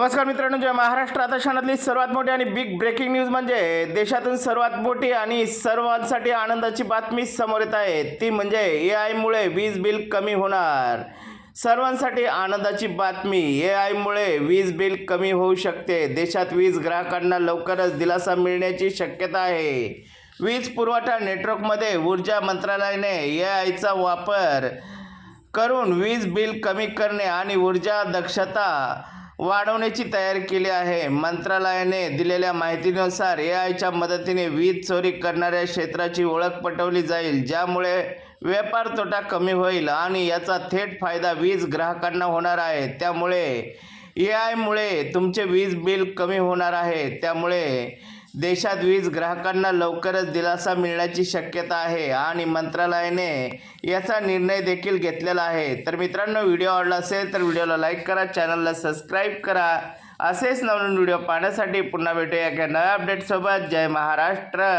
नमस्कार मित्रांनो जय महाराष्ट्र. आता क्षणातली सर्वात मोठी आणि बिग ब्रेकिंग न्यूज म्हणजे देशातून सर्वात मोठी आणि सर्वांसाठी आनंदाची बातमी समोर येत आहे. ती म्हणजे ए आयमुळे वीज बिल कमी होणार. सर्वांसाठी आनंदाची बातमी ए आयमुळे वीज बिल कमी होऊ शकते. देशात वीज ग्राहकांना लवकरच दिलासा मिळण्याची शक्यता आहे. वीज पुरवठा नेटवर्कमध्ये ऊर्जा मंत्रालयाने ए आयचा वापर करून वीज बिल कमी करणे आणि ऊर्जा दक्षता वाढवण्याची तयारी केली आहे. मंत्रालयाने दिलेल्या माहितीनुसार ए आयच्या मदतीने वीज चोरी करणाऱ्या क्षेत्राची ओळख पटवली जाईल ज्यामुळे व्यापार तोटा कमी होईल आणि याचा थेट फायदा वीज ग्राहकांना होणार आहे. त्यामुळे ए आयमुळे तुमचे वीज बिल कमी होणार आहे. त्यामुळे देशात वीज ग्राहकांना लवकरच दिलासा मिळण्याची शक्यता आहे आणि मंत्रालयाने याचा निर्णय देखील घेतलेला आहे. तर मित्रांनो व्हिडिओ आवडला असेल तर व्हिडिओला लाईक करा चॅनलला सबस्क्राईब करा. असेच नवीन व्हिडिओ पाहण्यासाठी पुन्हा भेटूया एका नव्या अपडेटसोबत. जय महाराष्ट्र!